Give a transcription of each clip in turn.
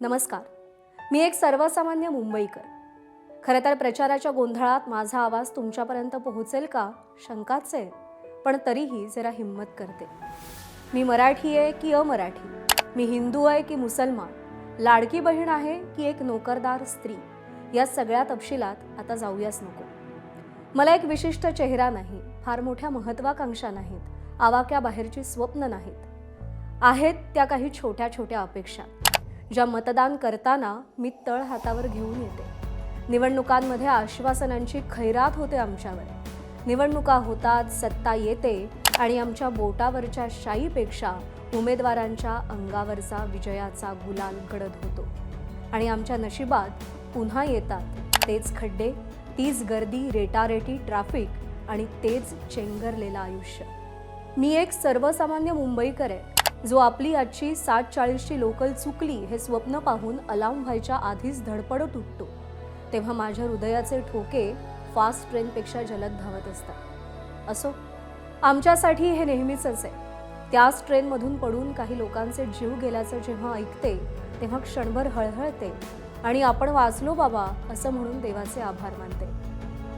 नमस्कार. मी एक सर्वसामान्य मुंबईकर. खरं तर प्रचाराच्या गोंधळात माझा आवाज तुमच्यापर्यंत पोहोचेल का? शंकाच आहे पण तरीही जरा हिंमत करते. मी मराठी आहे की अमराठी? मी हिंदू आहे की मुसलमान? लाडकी बहीण आहे की एक नोकरदार स्त्री? या सगळ्या तपशिलात आता जाऊयाच नको. मला एक विशिष्ट चेहरा नाही फार मोठ्या महत्वाकांक्षा नाहीत आवाक्या बाहेरची स्वप्न नाहीत. आहेत त्या काही छोट्या छोट्या अपेक्षा. ज्या मतदान करताना मी तळ हातावर घेऊन येते. निवडणुकांमध्ये आश्वासनांची खैरात होते आमच्यावर. निवडणुका होतात सत्ता येते आणि आमच्या बोटावरच्या शाईपेक्षा उमेदवारांच्या अंगावरचा विजयाचा गुलाल गडद होतो. आणि आमच्या नशिबात पुन्हा येतात तेच खड्डे तीच गर्दी रेटारेटी ट्रॅफिक आणि तेच चेंगरलेलं आयुष्य. मी एक सर्वसामान्य मुंबईकर आहे. जो आपली आजची साठ चाळीसची लोकल चुकली हे स्वप्न पाहून अलाम व्हायच्या आधीच धडपडत उठतो. तेव्हा माझ्या हृदयाचे ठोके फास्ट ट्रेनपेक्षा जलद धावत असतात. असो आमच्यासाठी हे नेहमीच आहे. त्याच ट्रेनमधून पडून काही लोकांचे जीव गेल्याचं जेव्हा ऐकते तेव्हा क्षणभर हळहळते आणि आपण वाचलो बाबा असं म्हणून देवाचे आभार मानते.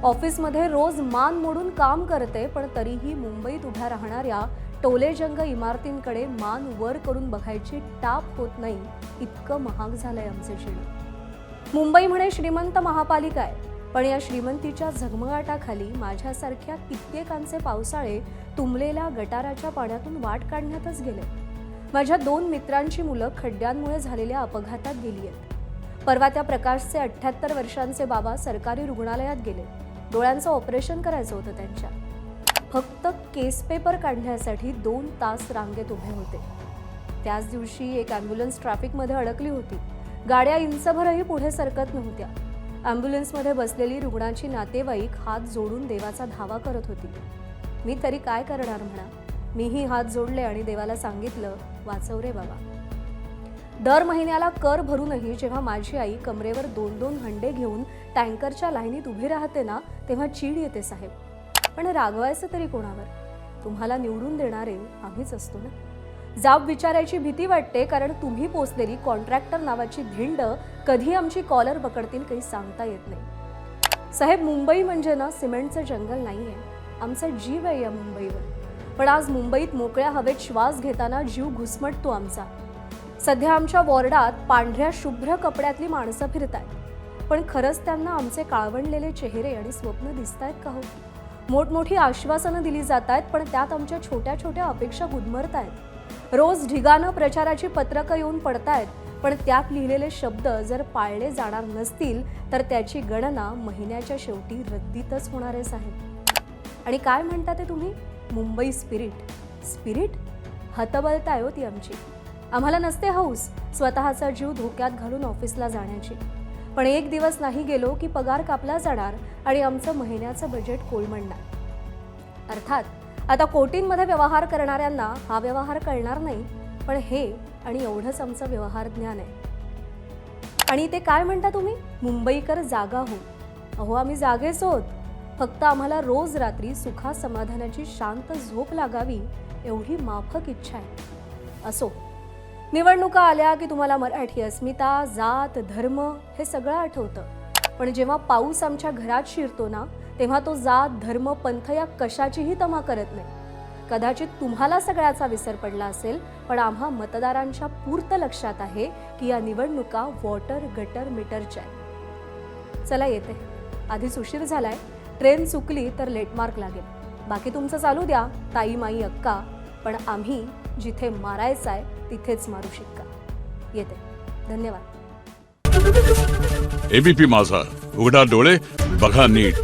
ऑफिसमध्ये रोज मान मोडून काम करते पण तरीही मुंबईत उभ्या राहणाऱ्या टोलेजंग इमारतींकडे मान वर करून बघायची टाप होत नाही इतकं महाग झालंय आमचे शिणे मुंबई म्हणे श्रीमंत महापालिका आहे पण या श्रीमंतीच्या झगमगाटाखाली माझ्यासारख्या कित्येकांचे पावसाळे तुंबलेल्या गटाराच्या पाण्यातून वाट काढण्यातच गेले. माझ्या दोन मित्रांची मुलं खड्ड्यांमुळे झालेल्या अपघातात गेली आहेत. परवा त्या प्रकाशचे अठ्ठ्याहत्तर वर्षांचे बाबा सरकारी रुग्णालयात गेले. डोळ्यांचं ऑपरेशन करायचं होतं त्यांच्या. फक्त केस पेपर काढण्यासाठी दोन तास रांगेत उभे होते. त्याच दिवशी एक ॲम्ब्युलन्स ट्रॅफिकमध्ये अडकली होती. गाड्या इंचभरही पुढे सरकत नव्हत्या. ॲम्ब्युलन्समध्ये बसलेली रुग्णाची नातेवाईक हात जोडून देवाचा धावा करत होती. मी तरी काय करणार म्हणा? मीही हात जोडले आणि देवाला सांगितलं वाचव रे बाबा. दर महिन्याला कर भरूनही जेव्हा माझी आई कमरेवर दोन दोन हंडे घेऊन टँकरच्या लाईनीत उभी राहते ना तेव्हा चीड येते साहेब. पण रागवायचं तरी कोणावर? तुम्हाला निवडून देणारे आम्हीच असतो ना? जाब विचारायची भीती वाटते कारण तुम्ही पोचलेली कॉन्ट्रॅक्टर नावाची धिंड कधी आमची कॉलर पकडतील काही सांगता येत नाही. साहेब मुंबई म्हणजे ना सिमेंटचं जंगल नाही आहे आमचा जीव आहे या मुंबईवर. पण आज मुंबईत मोकळ्या हवेत श्वास घेताना जीव घुसमटतो आमचा. सध्या आमच्या वॉर्डात पांढऱ्या शुभ्र कपड्यातली माणसं फिरत आहेत पण खरंच त्यांना आमचे काळवंडलेले चेहरे आणि स्वप्न दिसत आहेत का हो? मोठमोठी आश्वासनं दिली जात आहेत पण त्यात आमच्या छोट्या छोट्या अपेक्षा गुदमरत आहेत रोज ढिगानं प्रचाराची पत्रकं येऊन पडतायत पण त्यात लिहिलेले शब्द जर पाळले जाणार नसतील तर त्याची गणना महिन्याच्या शेवटी रद्दीतच होणारच आहे आणि काय म्हणता ते तुम्ही? मुंबई स्पिरिट. स्पिरिट? हतबलताय हो ती आमची. आम्हाला नसते हौस स्वतःचा जीव धोक्यात घालून ऑफिसला जाण्याची. पण एक दिवस नाही गेलो की पगार कापला जाणार आणि आमचं महिन्याचं बजेट कोलमडणार. अर्थात आता कोटींमध्ये व्यवहार करणाऱ्यांना हा व्यवहार कळणार नाही पण हे आणि एवढंच आमचं व्यवहार ज्ञान आहे. आणि ते काय म्हणता तुम्ही? मुंबईकर जागा हो. अहो आम्ही जागेच होत. फक्त आम्हाला रोज रात्री सुखा समाधानाची शांत झोप लागावी एवढी माफक इच्छा आहे. असो. निवडणुका आल्या की तुम्हाला मराठी अस्मिता जात धर्म हे सगळं आठवतं. पण जेव्हा पाऊस आमच्या घरात शिरतो ना तेव्हा तो जात धर्म पंथ या कशाचीही तमा करत नाही. कदाचित तुम्हाला सगळ्याचा विसर पडला असेल पण आम्हा मतदारांच्या पूर्त लक्षात आहे की या निवडणुका वॉटर गटर मीटरच्या चला येते. आधीच उशीर झालाय. ट्रेन चुकली तर लेटमार्क लागेल. बाकी तुमचं चालू द्या. ताई माई अक्का. पण आम्ही जिथे मारायचं आहे तिथेच मारू शिक्का येते. धन्यवाद. एबीपी माझा. उघडा डोळे बघा नीट.